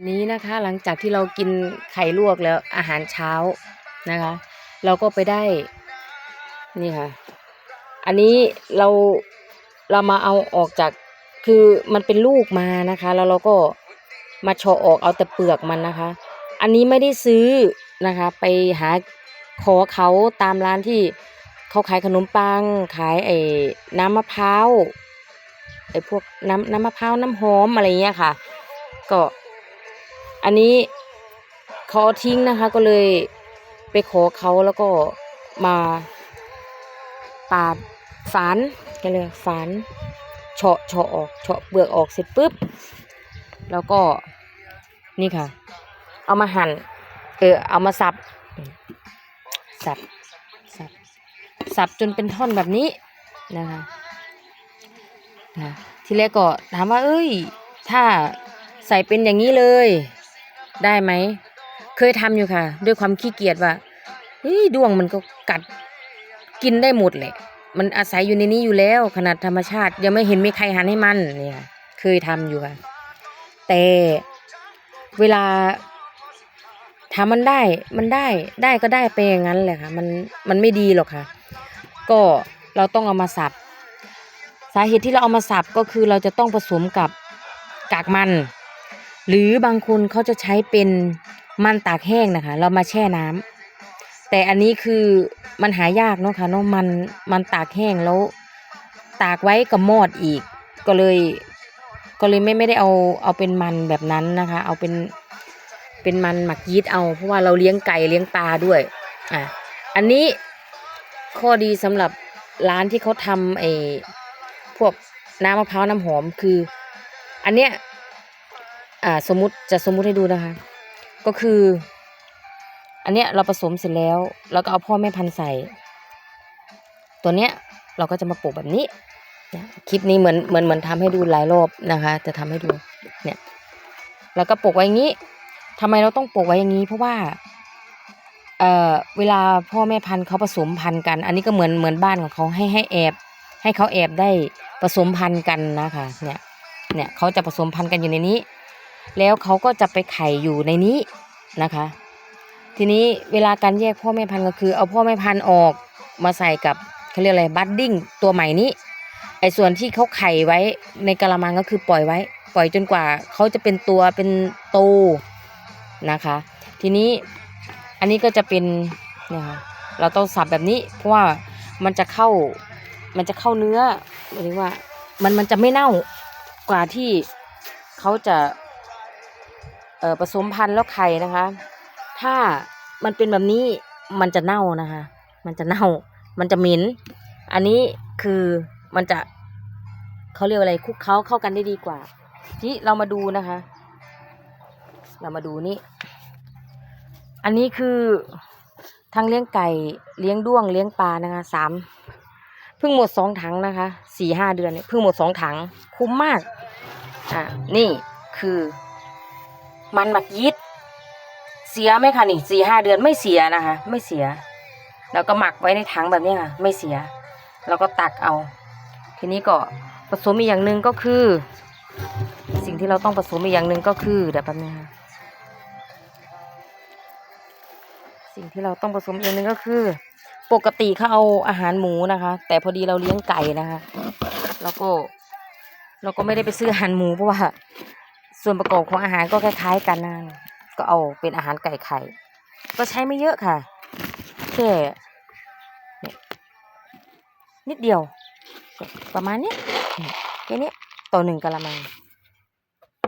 วันนี้นะคะหลังจากที่เรากินไข่ลวกแล้วอาหารเช้านะคะ เราก็ไปได้นี่ค่ะ อันนี้เราเรามาเอาออกจากคือมันเป็นลูกมานะคะ แล้วเราก็มาเฉาะออกเอาแต่เปลือกมันนะคะ อันนี้ไม่ได้ซื้อนะคะ ไปหาขอเขาตามร้านที่เขาขายขนมปัง ขายไอ้น้ำมะพร้าวไอ้พวกน้ำน้ำมะพร้าวน้ำหอมอะไรเงี้ยค่ะ ก็ อันนี้เขาทิ้งนะคะก็เลยไปขอเขาแล้วก็มาปาดฝานกันเลยฝานเฉาะเฉาะออกเฉาะเปลือกออกเสร็จปุ๊บ แล้วก็นี่ค่ะ เอามาหั่นเออเอามาสับ สับสับสับจนเป็นท่อนแบบนี้นะคะนะทีแรกก็ถามว่า เอ้ย ถ้าใส่เป็นอย่างนี้เลย ได้ไหม เคยทำอยู่ค่ะ ด้วยความขี้เกียจว่าเฮ้ยด้วงมันก็กัดกินได้หมดแหละ มันอาศัยอยู่ในนี้อยู่แล้ว ขนาดธรรมชาติ ยังไม่เห็นมีใครหันให้มันเนี่ยค่ะเคยทำอยู่ค่ะ แต่เวลาถามมันได้มันได้ได้ก็ได้ไปอย่างนั้นแหละค่ะ มันมันไม่ดีหรอกค่ะ ก็เราต้องเอามาสับ สาเหตุที่เราเอามาสับก็คือเราจะต้องผสมกับกากมัน หรือบางคนเขาจะใช้เป็นมันตากแห้งนะคะ เรามาแช่น้ำแต่อันนี้คือมันหายากเนาะค่ะเนาะมันมันตากแห้งแล้ว ตากไว้กับมอดอีก ก็เลย ก็เลยไม่ไม่ได้เอาเอาเป็นมันแบบนั้นนะคะ เอาเป็นเป็นมันหมักยีสต์เอาเพราะว่าเราเลี้ยงไก่เลี้ยงปลาด้วยอะอันนี้ข้อดีสำหรับร้านที่เขาทำไอ้พวกน้ำมะพร้าวน้ำหอมคือ อันเนี้ย อ่าสมมุติจะสมมุติให้ดูนะคะ ก็คือ อันเนี้ยเราผสมเสร็จแล้วแล้วก็เอาพ่อแม่พันธุ์ใส่ ตัวเนี้ยเราก็จะมาปลูกแบบนี้นี่ยคลิปนี้เหมือนเหมือนเหมือนทำให้ดูหลายรอบนะคะ จะทำให้ดูเนี่ยแล้วก็ปลูกไว้อย่างนี้ทำไมเราต้องปลูกไว้อย่างนี้ เพราะว่าเอ่อเวลาพ่อแม่พันธุ์เขาผสมพันธุ์กัน อันนี้ก็เหมือนเหมือนบ้านของเขาให้ให้แอบ ให้เขาแอบได้ผสมพันธุ์กันนะคะเนี่ยเนี่ยเขาจะผสมพันธุ์กันอยู่ในนี้ แล้วเขาก็จะไปไข่อยู่ในนี้นะคะ ทีนี้เวลาการแยกพ่อแม่พันธุ์ก็คือ เอาพ่อแม่พันธุ์ออกมาใส่กับเขาเรียกอะไรบัดดิ้งตัวใหม่นี้ไอ้ส่วนที่เขาไข่ไว้ในกระมังก็คือปล่อยไว้ ปล่อยจนกว่าเขาจะเป็นตัวเป็นโตนะคะ ทีนี้อันนี้ก็จะเป็นเนี่ยค่ะเราต้องสับแบบนี้เพราะว่ามันจะเข้ามันจะเข้าเนื้อหมายถึงว่า มันมันจะไม่เน่ากว่าที่เขาจะ ผสมพันธุ์แล้วไข่นะคะ ถ้ามันเป็นแบบนี้มันจะเน่านะคะ มันจะเน่า มันจะเหม็น อันนี้คือมันจะเขาเรียกว่าอะไรคุกเคล้าเข้ากันได้ดีกว่า ทีนี้เรามาดูนะคะ เรามาดูนี่ อันนี้คือทั้งเลี้ยงไก่เลี้ยงด้วงเลี้ยงปลานะคะสามเพิ่งหมดสองถังนะคะสี่ห้าเดือนเนี่ยเพิ่งหมดสองถังคุ้มมากอะนี่คือ มันหมักยีสต์เสียไหมคะนี่สี่ห้าเดือนไม่เสียนะคะ ไม่เสีย แล้วก็หมักไว้ในถังแบบนี้ค่ะ ไม่เสีย แล้วก็ตักเอา ทีนี้ก็ผสมอีกอย่างหนึ่งก็คือ สิ่งที่เราต้องผสมอีกอย่างหนึ่งก็คือเดี๋ยวแป๊บนึงค่ะสิ่งที่เราต้องผสมอีกอย่างหนึ่งก็คือ ปกติเขาเอาอาหารหมูนะคะ แต่พอดีเราเลี้ยงไก่นะคะ แล้วก็เราก็ไม่ได้ไปซื้ออาหารหมูเพราะว่า ส่วนประกอบของอาหารก็คล้าย ๆ กันนะก็เอาเป็นอาหารไก่ไข่ ก็ใช้ไม่เยอะค่ะ แค่นิดเดียว ประมาณนี้แค่นี้ต่อหนึ่งกะละมัง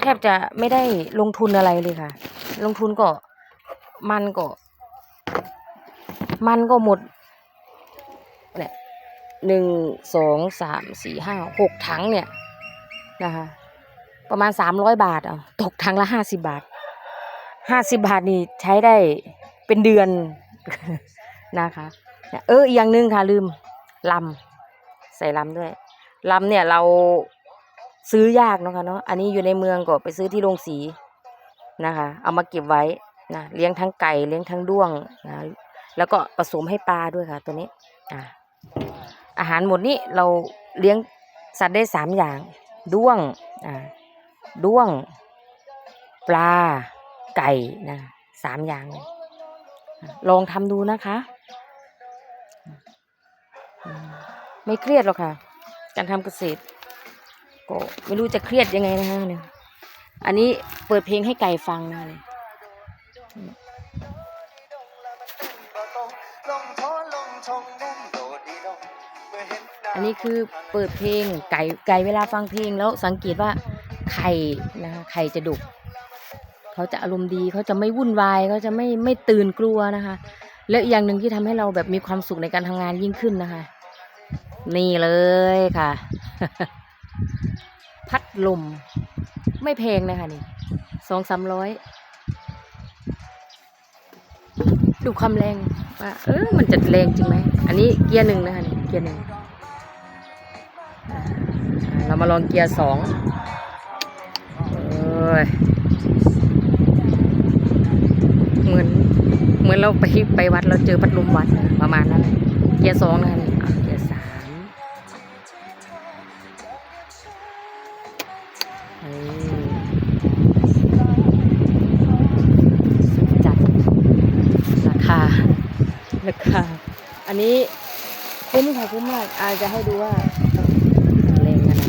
แทบจะไม่ได้ลงทุนอะไรเลยค่ะ ลงทุนก็มันก็ มันก็หมดเนี่ยหนึ่งสองสามสี่ห้าหกถังเนี่ยนะคะ ประมาณสามร้อยบาทอะตกถังละห้าสิบาทห้าสิบาทนี่ใช้ได้เป็นเดือนนะคะ เอออีกอย่างหนึ่งค่ะลืมลำใส่ลำด้วยลำเนี่ยเราซื้อยากเนาะค่ะเนาะอันนี้อยู่ในเมืองก็ไปซื้อที่โรงสีนะคะ เอามาเก็บไว้นะเลี้ยงทั้งไก่เลี้ยงทั้งด้วงนะแล้วก็ผสมให้ปลาด้วยค่ะ ตัวนี้อ่าอาหารหมดนี้เราเลี้ยงสัตว์ได้สามอย่างด้วงอ่า ด้วง ปลา ไก่นะสามอย่างเลยลองทำดูนะคะ ไม่เครียดหรอกค่ะ การทำเกษตร ก็ไม่รู้จะเครียดยังไงนะคะเนี่ยอันนี้เปิดเพลงให้ไก่ฟังนะคะเนี่ยอันนี้คือเปิดเพลงไก่ไก่เวลาฟังเพลงแล้วสังเกตว่า ไข่นะคะไข่จะดุเขาจะอารมณ์ดีเขาจะไม่วุ่นวายเขาจะไม่ไม่ตื่นกลัวนะคะ แล้วอย่างหนึ่งที่ทำให้เราแบบมีความสุขในการทำงานยิ่งขึ้นนะคะ นี่เลยค่ะ พัดลม ไม่แพงนะคะนี่สองสามร้อยดูความแรงว่าเออมันจะแรงจริงไหมอันนี้เกียร์หนึ่งนะคะนี่เกียร์หนึ่งเรามาลองเกียร์สอง ยเหมือน เหมือนเราไปไปวัดเราเจอพัดลมวัดนะประมาณนั้นเลยเกียร์สองนะคะนี่อะเกียร์สามนี่สุดจัดราคาราคาอันนี้คุ้มค่ะคุ้มมากอาจจะให้ดูว่าแรงขนาดไหน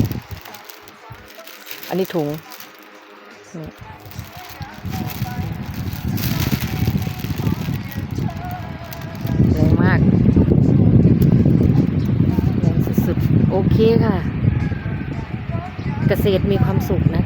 อันนี้ถุง นี่แรงมากแรงสุดๆ โอเคค่ะ เกษตรมีความสุขนะ